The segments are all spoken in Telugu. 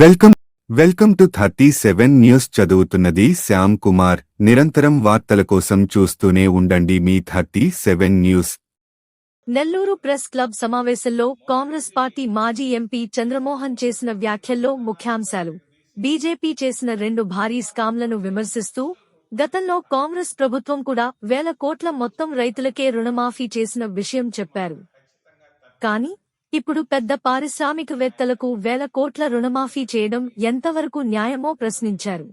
Welcome welcome to thirty seven news చదువుతున్నది శ్యామ్ కుమార్. నిరంతరం వార్తల కోసం చూస్తూనే ఉండండి మీ thirty seven news. Nellore press club సమావేశంలో కాంగ్రెస్ పార్టీ మాజీ ఎంపీ చంద్రమోహన్ చేసిన వ్యాఖ్యల్లో ముఖ్యాంశాలు. బీజేపీ చేసిన రెండు భారీ స్కామ్లను విమర్శిస్తూ గతంలో కాంగ్రెస్ ప్రభుత్వం కూడా వేల కోట్ల మొత్తం రైతులకే రుణమాఫీ చేసిన విషయం చెప్పారు. కానీ ఇప్పుడు పెద్ద పారిశ్రామికవేత్తలకు వేల కోట్ల రుణమాఫీ చేయడం ఎంతవరకు న్యాయమో ప్రశ్నించారు.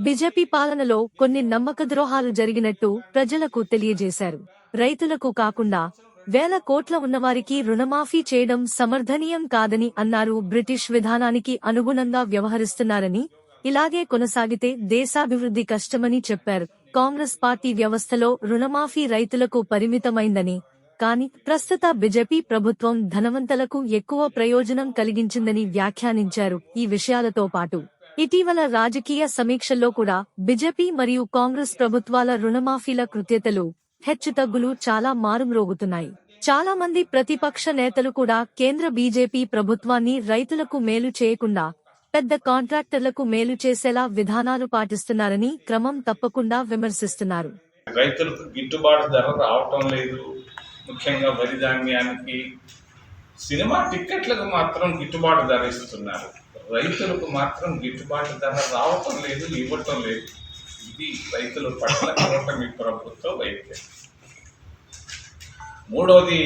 బీజేపీ పాలనలో కొన్ని నమ్మక ద్రోహాలు జరిగినట్టు ప్రజలకు తెలియజేశారు. రైతులకు కాకుండా వేల కోట్ల ఉన్నవారికి రుణమాఫీ చేయడం సమర్థనీయం కాదని అన్నారు బ్రిటిష్ విధానానికి అనుగుణంగా వ్యవహరిస్తున్నారని ఇలాగే కొనసాగితే దేశాభివృద్ధి కష్టమని చెప్పారు. కాంగ్రెస్ పార్టీ వ్యవస్థలో రుణమాఫీ రైతులకు పరిమితమైందని కానీ ప్రస్తుత బీజేపీ ప్రభుత్వం ధనవంతులకు ఎక్కువ ప్రయోజనం కలిగించిందని వ్యాఖ్యానించారు ఈ విషయాలతో పాటు. ఇటీవల రాజకీయ సమీక్షల్లో కూడా బీజేపీ మరియు కాంగ్రెస్ ప్రభుత్వాల రుణమాఫీల కృత్యతలు హెచ్చుతగ్గులు చాలా మారుమ్రోగుతున్నాయి. చాలా మంది ప్రతిపక్ష నేతలు కూడా కేంద్ర బీజేపీ ప్రభుత్వాన్ని రైతులకు మేలు చేయకుండా పెద్ద కాంట్రాక్టర్లకు మేలు చేసేలా విధానాలు పాటిస్తున్నారని క్రమం తప్పకుండా విమర్శిస్తున్నారు. రైతులకు గిట్టుబాటు ధర రావటం లేదు. ముఖ్యంగా వరి ధాన్యానికి సినిమా టిక్కెట్లకు మాత్రం గిట్టుబాటు ధర ఇస్తున్నారు. రైతులకు మాత్రం గిట్టుబాటు ధర రావటం లేదు ఇవ్వటం లేదు. ఇది రైతుల పట్ల కూటమి ప్రభుత్వ వైద్యం మూడోది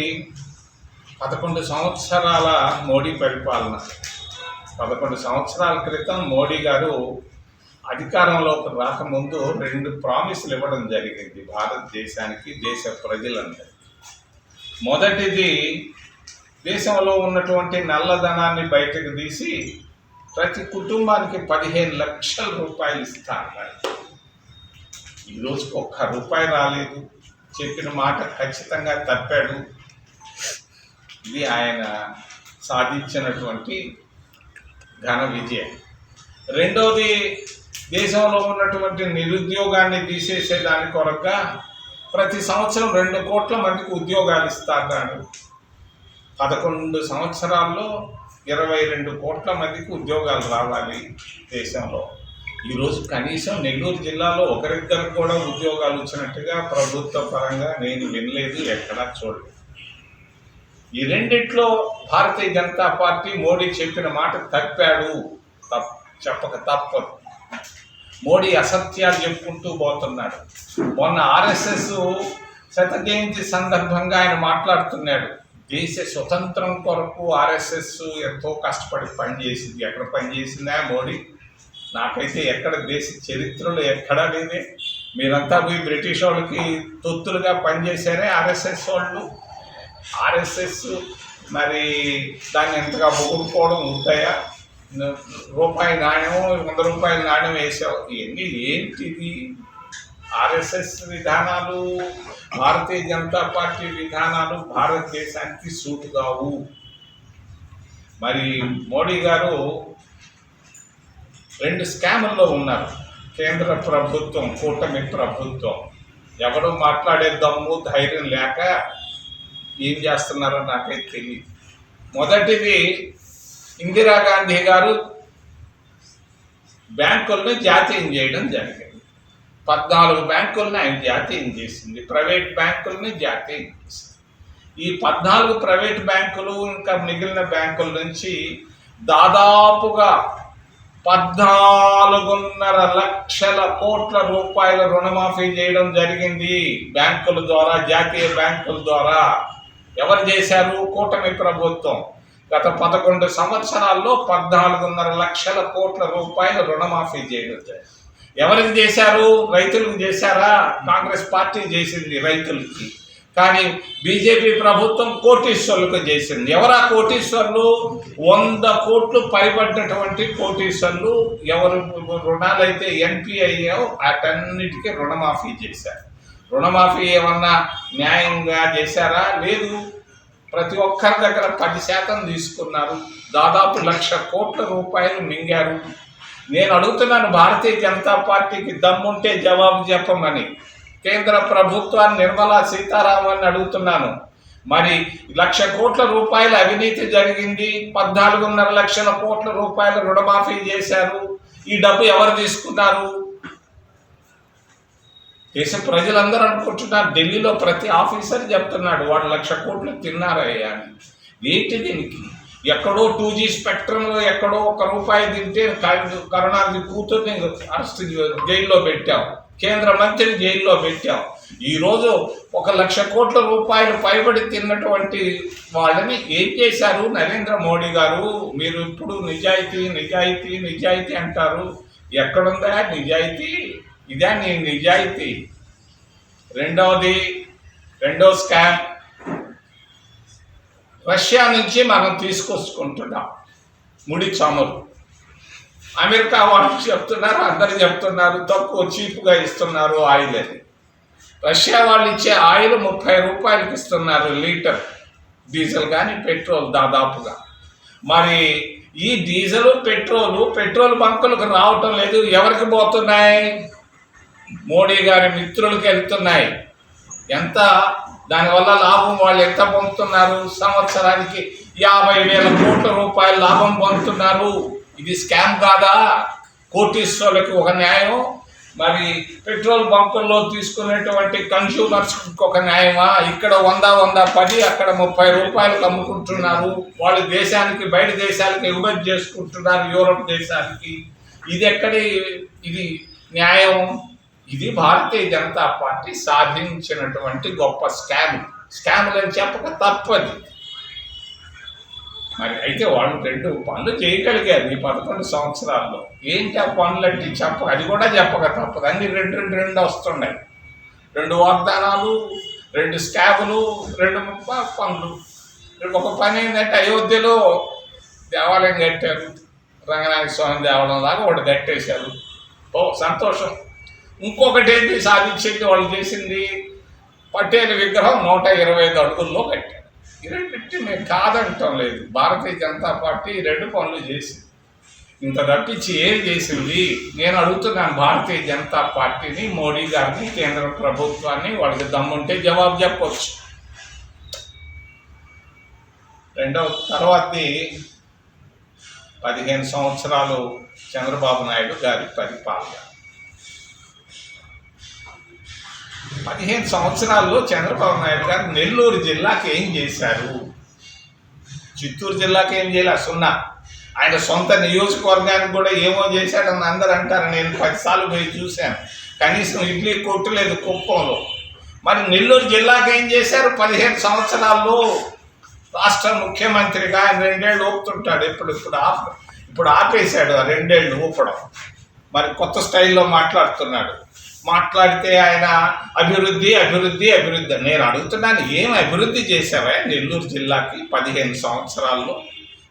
పదకొండు సంవత్సరాల మోడీ పరిపాలన. పదకొండు సంవత్సరాల క్రితం మోడీ గారు అధికారంలోకి రాకముందు రెండు ప్రామిసులు ఇవ్వడం జరిగింది. భారతదేశానికి దేశ ప్రజలందరికీ. మొదటిది దేశంలో ఉన్నటువంటి నల్లధనాన్ని బయటకు తీసి ప్రతి కుటుంబానికి పదిహేను లక్షల రూపాయలు ఇస్తారు ఈ ఒక్క రూపాయి రాలేదు. చెప్పిన మాట ఖచ్చితంగా తప్పాడు. ఇది ఆయన సాధించినటువంటి ఘన విజయం. రెండవది దేశంలో ఉన్నటువంటి నిరుద్యోగాన్ని తీసేసే దాని కొరగా ప్రతి సంవత్సరం రెండు కోట్ల మందికి ఉద్యోగాలు ఇస్తారు పదకొండు సంవత్సరాల్లో ఇరవై రెండు కోట్ల మందికి ఉద్యోగాలు రావాలి దేశంలో. ఈరోజు కనీసం నెల్లూరు జిల్లాలో ఒకరిద్దరికి కూడా ఉద్యోగాలు వచ్చినట్టుగా ప్రభుత్వ పరంగా నేను వినలేదు ఎక్కడా చూడలేదు. ఈ రెండిట్లో భారతీయ జనతా పార్టీ మోడీ చెప్పిన మాట తప్పాడు. తప్ చెప్పక తప్పదు. మోడీ అసత్యాలు చెప్పుకుంటూ పోతున్నాడు. మొన్న ఆర్ఎస్ఎస్ శత జయంతి సందర్భంగా ఆయన మాట్లాడుతున్నాడు. దేశ స్వతంత్రం కొరకు ఆర్ఎస్ఎస్ ఎంతో కష్టపడి పనిచేసింది. ఎక్కడ పనిచేసిందా మోడీ? నాకైతే ఎక్కడ దేశ చరిత్రలో ఎక్కడా లేదే. మీరంతా పోయి బ్రిటిష్ వాళ్ళకి తొత్తులుగా పనిచేశారే ఆర్ఎస్ఎస్ వాళ్ళు. ఆర్ఎస్ఎస్ మరి దాన్ని ఎంతగా పొగుడుకోవడం ఉంటాయా రూపాయి నాణ్యం వంద రూపాయల నాణ్యం వేసావు. ఇవన్నీ ఏంటిది? ఆర్ఎస్ఎస్ విధానాలు భారతీయ జనతా పార్టీ విధానాలు భారతదేశానికి సూట్ కావు. మరి మోడీ గారు రెండు స్కాముల్లో ఉన్నారు. కేంద్ర ప్రభుత్వం కూటమి ప్రభుత్వం. ఎవరు మాట్లాడే దమ్ము ధైర్యం లేక ఏం చేస్తున్నారో నాకైతే తెలియదు మొదటిది ఇందిరాగాంధీ గారు బ్యాంకులను జాతీయం చేయడం జరిగింది. పద్నాలుగు బ్యాంకులను ఆయన జాతీయం చేసింది. ప్రైవేట్ బ్యాంకుల్ని జాతీయం చేసింది. ఈ పద్నాలుగు ప్రైవేట్ బ్యాంకులు ఇంకా మిగిలిన బ్యాంకుల నుంచి దాదాపుగా పద్నాలుగున్నర లక్షల కోట్ల రూపాయల రుణమాఫీ చేయడం జరిగింది. బ్యాంకుల ద్వారా జాతీయ బ్యాంకుల ద్వారా. ఎవరు చేశారు? కూటమి ప్రభుత్వం. గత పదకొండు సంవత్సరాల్లో పద్నాలుగున్నర లక్షల కోట్ల రూపాయలు రుణమాఫీ చేయడం ఎవరికి చేశారు? రైతులకు చేశారా? కాంగ్రెస్ పార్టీ చేసింది రైతులకి. కానీ బీజేపీ ప్రభుత్వం కోటీశ్వర్లకు చేసింది. ఎవరా కోటీశ్వర్లు? వంద కోట్లు పైబడినటువంటి కోటీశ్వర్లు. ఎవరు రుణాలైతే ఎన్పిఐయో అటన్నిటికీ రుణమాఫీ చేశారు. రుణమాఫీ ఏమన్నా న్యాయంగా చేశారా? లేదు. ప్రతి ఒక్కరి దగ్గర పది శాతం తీసుకున్నారు. దాదాపు లక్ష కోట్ల రూపాయలు మింగారు. నేను అడుగుతున్నాను భారతీయ జనతా పార్టీకి దమ్ముంటే జవాబు చెప్పమని. కేంద్ర ప్రభుత్వాన్ని నిర్మలా సీతారామన్ అడుగుతున్నాను. మరి లక్ష కోట్ల రూపాయల అవినీతి జరిగింది. పద్నాలుగున్నర లక్షల కోట్ల రూపాయల రుణమాఫీ చేశారు. ఈ డబ్బు ఎవరు తీసుకున్నారు? దేశ ప్రజలందరూ అనుకుంటున్నారు ఢిల్లీలో ప్రతి ఆఫీసర్ చెప్తున్నాడు వాడు లక్ష కోట్లు తిన్నారయ్యా అని. ఏంటి దీనికి ఎక్కడో టూ జీ స్పెక్ట్రంలో ఎక్కడో ఒక రూపాయి తింటే క- కరుణానిధి కూతుర్ని అరెస్ట్ జైల్లో పెట్టాం కేంద్ర మంత్రిని జైల్లో పెట్టాం ఈరోజు ఒక లక్ష కోట్ల రూపాయలు పైబడి తిన్నటువంటి వాళ్ళని ఏం చేశారు నరేంద్ర మోడీ గారు? మీరు ఇప్పుడు నిజాయితీ నిజాయితీ నిజాయితీ అంటారు. ఎక్కడుందా నిజాయితీ? ఇదే నీ నిజాయితీ. రెండవది రెండో స్కామ్. రష్యా నుంచి మనం తీసుకొచ్చుకుంటున్నాం. ముడి చమురు. అమెరికా వాళ్ళు చెప్తున్నారు అందరు చెప్తున్నారు తక్కువ చీప్గా ఇస్తున్నారు ఆయిల్ అని. రష్యా వాళ్ళు ఇచ్చే ఆయిల్ ముప్పై రూపాయలకి ఇస్తున్నారు లీటర్. డీజిల్ కానీ పెట్రోల్ దాదాపుగా. మరి ఈ డీజిల్ పెట్రోలు పెట్రోల్ బంకులకు రావటం లేదు ఎవరికి పోతున్నాయి? మోడీ గారి మిత్రులకు వెళ్తున్నాయి. ఎంత? దానివల్ల లాభం వాళ్ళు ఎంత పొందుతున్నారు? సంవత్సరానికి యాభై వేల కోట్ల రూపాయల లాభం పొందుతున్నారు. ఇది స్కామ్ కాదా? కోటీశ్వరులకు ఒక న్యాయం? మరి పెట్రోల్ బంకుల్లో తీసుకునేటువంటి కన్స్యూమర్స్కి ఒక న్యాయమా? ఇక్కడ వంద వంద పది అక్కడ ముప్పై రూపాయలకు అమ్ముకుంటున్నారు. వాళ్ళు దేశానికి బయట దేశాలకు ఎగుమతి చేసుకుంటున్నారు యూరోప్ దేశానికి ఇది ఎక్కడి ఇది న్యాయం? ఇది భారతీయ జనతా పార్టీ సాధించినటువంటి గొప్ప స్కామ్. స్కామ్లు అని చెప్పక తప్పది. మరి అయితే వాళ్ళు రెండు పనులు చేయగలిగారు ఈ పదకొండు సంవత్సరాల్లో. ఏంటి ఆ పనులు అంటే చెప్ప అది కూడా చెప్పక తప్పదు. అన్ని రెండు రెండు రెండు వస్తున్నాయి. రెండు వాగ్దానాలు రెండు స్కాబులు రెండు ముప్ప పనులు. ఒక పని ఏంటంటే అయోధ్యలో దేవాలయం కట్టారు. రంగనాథ స్వామి దేవాలయం లాగా ఒకటి కట్టేశారు. ఓ సంతోషం. ఇంకొకటి ఏంటి? సాధించింది వాళ్ళు చేసింది పటేల్ విగ్రహం నూట ఇరవై ఐదు అడుగుల్లో కట్టారు ఈ రెండింటి మేము కాదంటం లేదు. భారతీయ జనతా పార్టీ ఈ రెండు పనులు చేసింది. ఇంత తప్పించి ఏం చేసింది? నేను అడుగుతున్నాను భారతీయ జనతా పార్టీని మోడీ గారిని కేంద్ర ప్రభుత్వాన్ని వాళ్ళకి దమ్ముంటే జవాబు చెప్పవచ్చు రెండవ తర్వాతి పదిహేను సంవత్సరాలు చంద్రబాబు నాయుడు గారి పరిపాలన. పదిహేను సంవత్సరాల్లో చంద్రబాబు నాయుడు గారు నెల్లూరు జిల్లాకి ఏం చేశారు? చిత్తూరు జిల్లాకి ఏం చేయలే? సున్నా. ఆయన సొంత నియోజకవర్గానికి కూడా ఏమో చేశాడని అందరు అంటారు. నేను పదిసార్లు పోయి చూశాను. కనీసం ఇడ్లీ కొట్టలేదు కుప్పంలో. మరి నెల్లూరు జిల్లాకి ఏం చేశారు పదిహేను సంవత్సరాల్లో? రాష్ట్ర ముఖ్యమంత్రిగా ఆయన రెండేళ్ళు ఊపుతుంటాడు. ఇప్పుడు ఇప్పుడు ఆప ఇప్పుడు ఆపేశాడు ఆ రెండేళ్ళు ఊపడం. మరి కొత్త స్టైల్లో మాట్లాడుతున్నాడు. మాట్లాడితే ఆయన అభివృద్ధి అభివృద్ధి అభివృద్ధి నేను అడుగుతున్నాను ఏం అభివృద్ధి చేశావా నెల్లూరు జిల్లాకి పదిహేను సంవత్సరాల్లో?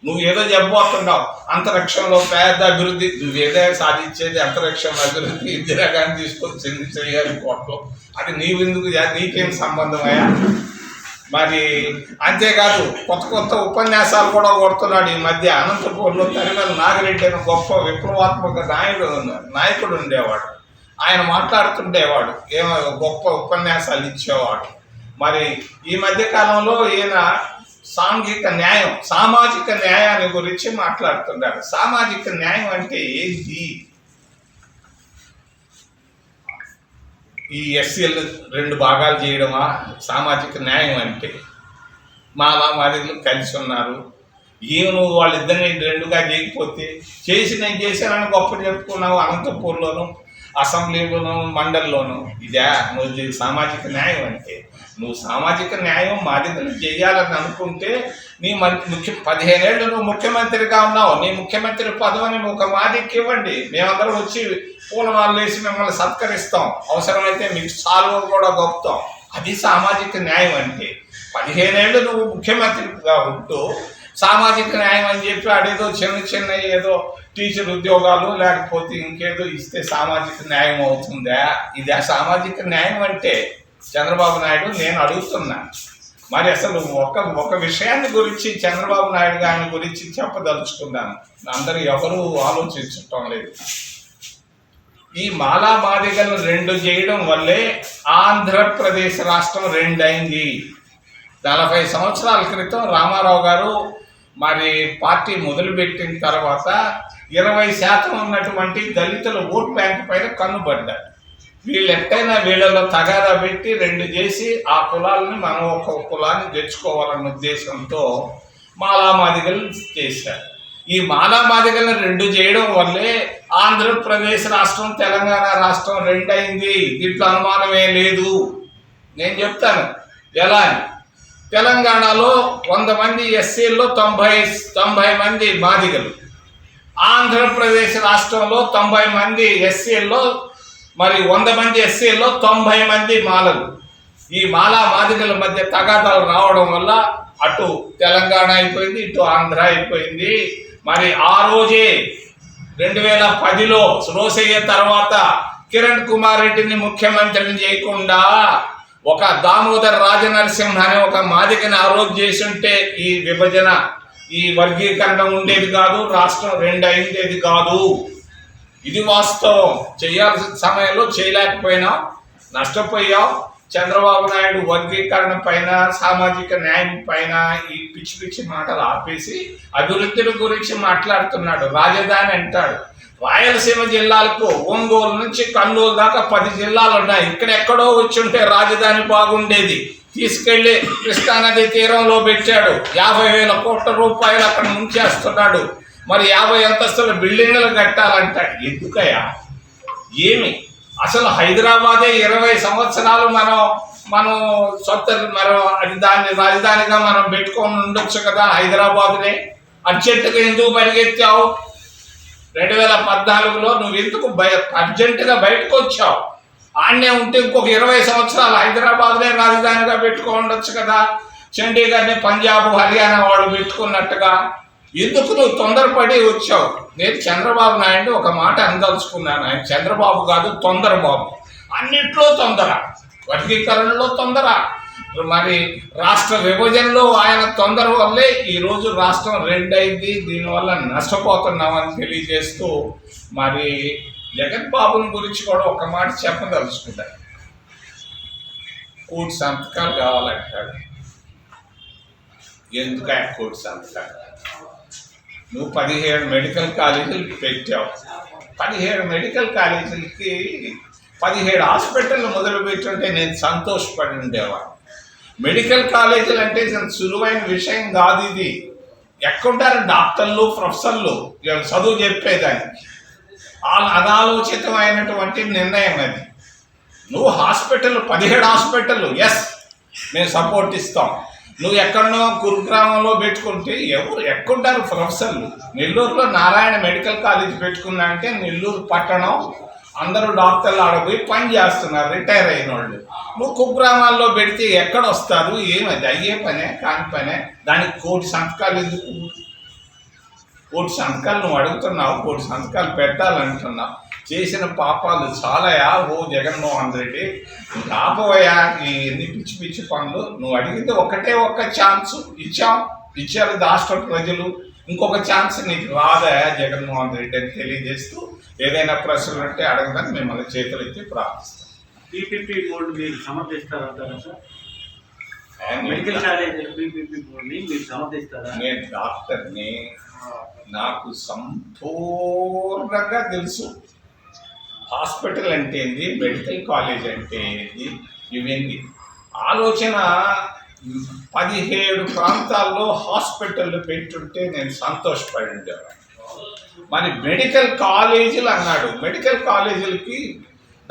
నువ్వు ఏదో చెప్పబోతున్నావు అంతరిక్షంలో పెద్ద అభివృద్ధి నువ్వేదో సాధించేది అంతరిక్షం అభివృద్ధి ఇందిరాగాంధీ తీసుకొచ్చింది చేయాలి కోట్లో. అది నీవెందుకు చే- నీకేం సంబంధమయ్యా మరి అంతేకాదు కొత్త కొత్త ఉపన్యాసాలు కూడా కొడుతున్నాడు ఈ మధ్య. అనంతపూర్లో తరిమల నాగిరెడ్డి అని గొప్ప విప్లవాత్మక నాయకుడు నాయకుడు ఉండేవాడు. ఆయన మాట్లాడుతుండేవాడు. ఏమో గొప్ప ఉపన్యాసాలు ఇచ్చేవాడు. మరి ఈ మధ్య కాలంలో ఈయన సాంఘిక న్యాయం సామాజిక న్యాయాన్ని గురించి మాట్లాడుతున్నారు సామాజిక న్యాయం అంటే ఏంటి? ఈ ఎస్సీలు రెండు భాగాలు చేయడమా? సామాజిక న్యాయం అంటే. మాలా మాదిరిలు కలిసి ఉన్నారు. ఏమి నువ్వు వాళ్ళిద్దరిని రెండుగా చేయకపోతే చేసి నేను చేశానని గొప్ప చెప్పుకున్నావు అనంతపూర్లోను. అసెంబ్లీలోను మండలిలోను. ఇదే నువ్వు ఇది సామాజిక న్యాయం అంటే. నువ్వు సామాజిక న్యాయం మాదిరిలు చేయాలని అనుకుంటే నీ మంత్రి ముఖ్య పదిహేనేళ్ళు నువ్వు ముఖ్యమంత్రిగా ఉన్నావు. నీ ముఖ్యమంత్రి పదవిని ఒక మాదికి ఇవ్వండి. మేమందరం వచ్చి పూలమాలలు వేసి మిమ్మల్ని సత్కరిస్తాం. అవసరమైతే మీకు సాల్వ కూడా గొప్పతాం. అది సామాజిక న్యాయం అంటే. పదిహేనేళ్ళు నువ్వు ముఖ్యమంత్రిగా ఉంటూ సామాజిక న్యాయం అని చెప్పి అడేదో చిన్న చిన్న ఏదో టీచర్ ఉద్యోగాలు లేకపోతే ఇంకేదో ఇస్తే సామాజిక న్యాయం అవుతుందా? ఇది ఆ సామాజిక న్యాయం అంటే చంద్రబాబు నాయుడు నేను అడుగుతున్నా. మరి అసలు ఒక ఒక విషయాన్ని గురించి చంద్రబాబు నాయుడు గారిని గురించి చెప్పదలుచుకున్నాను. అందరూ ఎవరూ ఆలోచించటం లేదు. ఈ మాలా మాదిగలు రెండు చేయడం వల్లే ఆంధ్రప్రదేశ్ రాష్ట్రం రెండైంది. నలభై సంవత్సరాల క్రితం రామారావు గారు మరి పార్టీ మొదలుపెట్టిన తర్వాత ఇరవై శాతం ఉన్నటువంటి దళితుల ఓట్ బ్యాంక్ పైన కన్నుబడ్డారు. వీళ్ళు ఎట్టయినా వీళ్ళలో తగాదా పెట్టి రెండు చేసి ఆ కులాలని మనం ఒక కులాన్ని తెచ్చుకోవాలన్న ఉద్దేశంతో మాలామాదిగలు చేశారు. ఈ మాలామాదిగలను రెండు చేయడం వల్లే ఆంధ్రప్రదేశ్ రాష్ట్రం తెలంగాణ రాష్ట్రం రెండైంది దీంట్లో అనుమానమే లేదు. నేను చెప్తాను. ఎలా అని? తెలంగాణలో వంద మంది ఎస్సీల్లో తొంభై తొంభై మంది బాధితులు. ఆంధ్రప్రదేశ్ రాష్ట్రంలో తొంభై మంది ఎస్సీల్లో మరి వంద మంది ఎస్సీల్లో తొంభై మంది మాలలు. ఈ మాలా బాధితుల మధ్య తగాదాలు రావడం వల్ల అటు తెలంగాణ అయిపోయింది ఇటు ఆంధ్ర అయిపోయింది. మరి ఆ రోజే రెండు వేల పదిలో రోసయ్య తర్వాత కిరణ్ కుమార్ రెడ్డిని ముఖ్యమంత్రిని చేయకుండా ఒక దామోదర్ రాజనరసింహ అనే ఒక మాదికని ఆరోగ్య చేసి ఉంటే ఈ విభజన ఈ వర్గీకరణ ఉండేది కాదు రాష్ట్రం రెండు అయిందేది కాదు. ఇది వాస్తవం. చేయాల్సిన సమయంలో చేయలేకపోయినా నష్టపోయాం. చంద్రబాబు నాయుడు వర్గీకరణ పైన సామాజిక న్యాయం పైన ఈ పిచ్చి పిచ్చి మాటలు ఆపేసి అభివృద్ధిని గురించి మాట్లాడుతున్నాడు. రాజధాని అంటాడు. రాయలసీమ జిల్లాలకు ఒంగోలు నుంచి కర్నూలు దాకా పది జిల్లాలు ఉన్నాయి. ఇక్కడెక్కడో వచ్చి ఉంటే రాజధాని బాగుండేది. తీసుకెళ్ళి కృష్ణానది తీరంలో పెట్టాడు. యాభై వేల కోట్ల రూపాయలు అక్కడ ముంచేస్తున్నాడు. మరి యాభై అంతస్తుల బిల్డింగ్లు కట్టాలంట. ఎందుకయ్యా? ఏమి? అసలు హైదరాబాదే ఇరవై సంవత్సరాలు మనం మనం సొంత మనం అది దాన్ని రాజధానిగా మనం పెట్టుకొని ఉండొచ్చు కదా హైదరాబాద్నే? అర్జెంటుగా ఎందుకు పరిగెత్తావు? రెండు వేల పద్నాలుగులో నువ్వు ఎందుకు బయ అర్జెంటుగా బయటకు వచ్చావు? ఆడనే ఉంటే ఇంకొక ఇరవై సంవత్సరాలు హైదరాబాద్నే రాజధానిగా పెట్టుకో ఉండొచ్చు కదా. చండీగఢ్ని పంజాబ్ హర్యానా వాళ్ళు పెట్టుకున్నట్టుగా. ఎందుకు నువ్వు తొందరపడి వచ్చావు? నేను చంద్రబాబు నాయుడు ఒక మాట అనదలుచుకున్నాను. ఆయన చంద్రబాబు కాదు తొందరబాబు. అన్నిట్లో తొందర. వర్గీకరణలో తొందర. మరి రాష్ట్ర విభజనలో ఆయన తొందర వల్లే ఈరోజు రాష్ట్రం రెండైంది దీనివల్ల నష్టపోతున్నామని తెలియజేస్తూ మరి జగన్ బాబుని గురించి కూడా ఒక మాట చెప్పదలుచుకుంటారు కోటి సంతకాలు కావాలంటాడు. ఎందుకు ఆయన కోటి సంతకాలు? నువ్వు పదిహేడు మెడికల్ కాలేజీలు పెట్టావు. పదిహేడు మెడికల్ కాలేజీలకి పదిహేడు హాస్పిటల్ మొదలుపెట్టుంటే నేను సంతోషపడి ఉండేవాడిని. మెడికల్ కాలేజీలు అంటే సులువైన విషయం కాదు ఇది. ఎక్కడుంటారు? డాక్టర్లు ప్రొఫెసర్లు చదువు చెప్పేదానికి వాళ్ళ అనాలోచితమైనటువంటి నిర్ణయం అది. నువ్వు హాస్పిటల్ పదిహేడు హాస్పిటల్ ఎస్ మేము సపోర్ట్ ఇస్తాం. నువ్వు ఎక్కడనో కురుగ్రామంలో పెట్టుకుంటే ఎవరు ఎక్కడుంటారు? ప్రొఫెసర్లు. నెల్లూరులో నారాయణ మెడికల్ కాలేజ్ పెట్టుకున్నా అంటే నెల్లూరు పట్టణం అందరూ డాక్టర్లు ఆడపోయి పని చేస్తున్నారు రిటైర్ అయిన వాళ్ళు నువ్వు కుగ్రామాల్లో పెడితే ఎక్కడ వస్తారు ఏమది? అయ్యే పనే? కాని పనే? దానికి కోటి సంతకాలు ఎందుకు? కోటి సంతకాలు నువ్వు అడుగుతున్నావు కోటి సంతకాలు పెట్టాలంటున్నావు. చేసిన పాపాలు చాలాయా? ఓ జగన్మోహన్ రెడ్డి రాబోయా? ఈ ఎన్ని పిచ్చి పిచ్చి పనులు? నువ్వు అడిగితే ఒకటే ఒక్క ఛాన్స్. ఇచ్చాం. ఇచ్చారు రాష్ట్ర ప్రజలు. ఇంకొక ఛాన్స్ నీకు రాదా జగన్మోహన్ రెడ్డి అని తెలియజేస్తూ ఏదైనా ప్రశ్నలు ఉంటే అడగదని మిమ్మల్ని చేతులు ఎత్తి ప్రార్థిస్తాం. పీపీపీ బోర్డు మీరు సమర్థిస్తారంటారా సార్? మెడికల్ కాలేజ్ పీపీపీ బోర్డుని మీరు సమర్థిస్తారా? నేను డాక్టర్ని నాకు సంపూర్ణంగా తెలుసు. హాస్పిటల్ అంటే ఏంది? మెడికల్ కాలేజ్ అంటే ఏంది? ఇవన్నీ ఆలోచన పదిహేడు ప్రాంతాల్లో హాస్పిటల్ పెట్టుంటే నేను సంతోషపడి ఉండేవాడిని. మరి మెడికల్ కాలేజీలు అన్నాడు. మెడికల్ కాలేజీలకి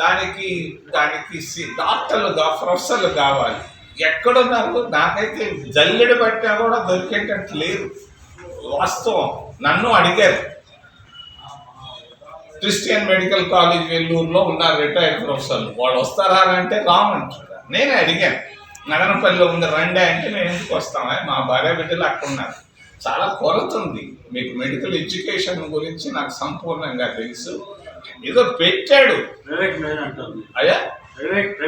దానికి దానికి సి- డాక్టర్లు ప్రొఫెసర్లు కావాలి. ఎక్కడున్నారు? నాకైతే జల్లెడ పట్టినా కూడా దొరికేటట్టు లేదు. వాస్తవం. నన్ను అడిగారు. క్రిస్టియన్ మెడికల్ కాలేజ్ వెల్లూరులో ఉన్నారు రిటైర్డ్ ప్రొఫెసర్లు. వాళ్ళు వస్తారా అంటే రామంటారు నేనే అడిగాను. నగరపల్లిలో ఉంది రండి అంటే మేము ఎందుకు వస్తామా మా భార్య బిడ్డలు అక్కడ ఉన్నారు చాలా కొరత ఉంది మీకు మెడికల్ ఎడ్యుకేషన్ గురించి నాకు సంపూర్ణంగా తెలుసు. ఏదో పెట్టాడు. అయ్యా? ప్రైవేట్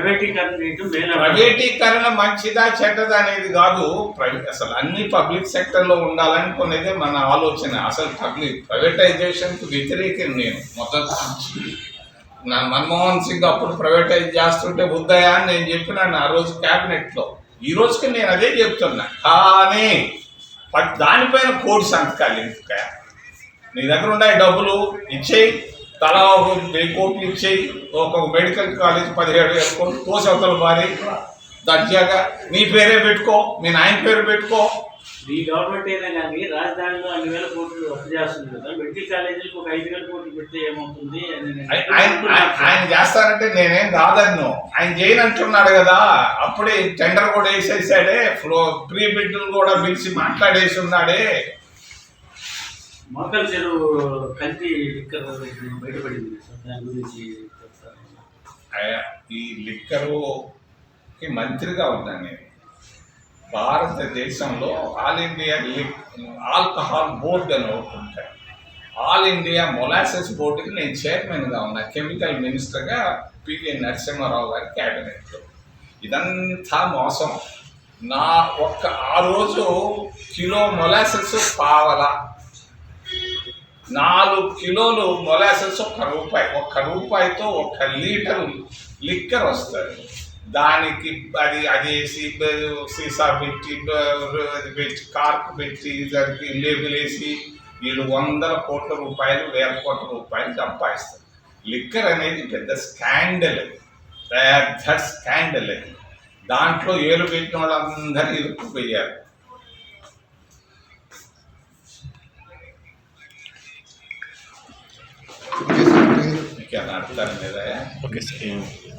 ప్రైవేటీకరణ మంచిదా చెడ్డదా అనేది కాదు. అసలు అన్ని పబ్లిక్ సెక్టర్లో ఉండాలనుకునేదే మన ఆలోచన. అసలు పబ్లిక్ ప్రైవేటైజేషన్కి వ్యతిరేకం నేను మొదటి నుంచి. నా మన్మోహన్ సింగ్ అప్పుడు ప్రైవేటైజ్ చేస్తుంటే వద్దయా అని నేను చెప్పినాను ఆ రోజు క్యాబినెట్లో. ఈ రోజుకి నేను అదే చెప్తున్నా. కానీ దానిపైన కోటి సంతకాలు ఎందుకు? నీ దగ్గర ఉండే డబ్బులు ఇచ్చేయి. తలా ఒక వెయ్యి కోట్లు ఇచ్చేయి. ఒక మెడికల్ కాలేజ్ పదిహేడు వేల కోట్లు తోసవతల భారీ. దర్జాగా నీ పేరే పెట్టుకో మీ నాయన పేరు పెట్టుకో. ఈ గవర్నమెంట్ అయినా కానీ రాజధానిలో అన్ని వేల కోట్లు అప్పు చేస్తుంది కదా మెడికల్ కాలేజీలకు ఒక ఐదు వేల కోట్లు పెడితే ఏమవుతుంది ఆయన చేస్తానంటే నేనేం కాదన్ను ఆయన చేయనంటున్నాడు కదా. అప్పుడే టెండర్ కూడా వేసేసాడే ఫ్లో ప్రీ బిడ్డలు కూడా పిలిచి మాట్లాడేసి ఉన్నాడే మొక్కల చెరువు లిక్కర్ బయటపడింది దాని గురించి ఈ లిక్కరుకి మంత్రిగా ఉన్నాను నేను. భారతదేశంలో ఆల్ ఇండియా ఆల్కహాల్ బోర్డు అని ఒకటి ఉంటాయి ఆల్ ఇండియా మొలాసెస్ బోర్డుకి నేను చైర్మన్గా ఉన్నా కెమికల్ మినిస్టర్గా పివి నరసింహారావు గారి క్యాబినెట్లో. ఇదంతా మోసం. నా ఒక్క ఆ రోజు కిలో మొలాసెస్ పావల. నాలుగు కిలోలు మొలాసెస్ ఒక్క రూపాయి. ఒక్క రూపాయితో ఒక్క లీటర్ లిక్కర్ వస్తుంది. దానికి అది అది వేసి బ- సీసా పెట్టి బ- అది పెట్టి కార్క్ పెట్టి దానికి లేబుల్ వేసి వీళ్ళు వందల కోట్ల రూపాయలు వేల కోట్ల రూపాయలు సంపాదిస్తారు. లిక్కర్ అనేది పెద్ద స్కాండల్ అది పెద్ద స్కాండల్. అది దాంట్లో ఏలు పెట్టిన వాళ్ళందరూ ఇరుక్కుపోయారు. మీకు అర్థం లేదా? Okay sir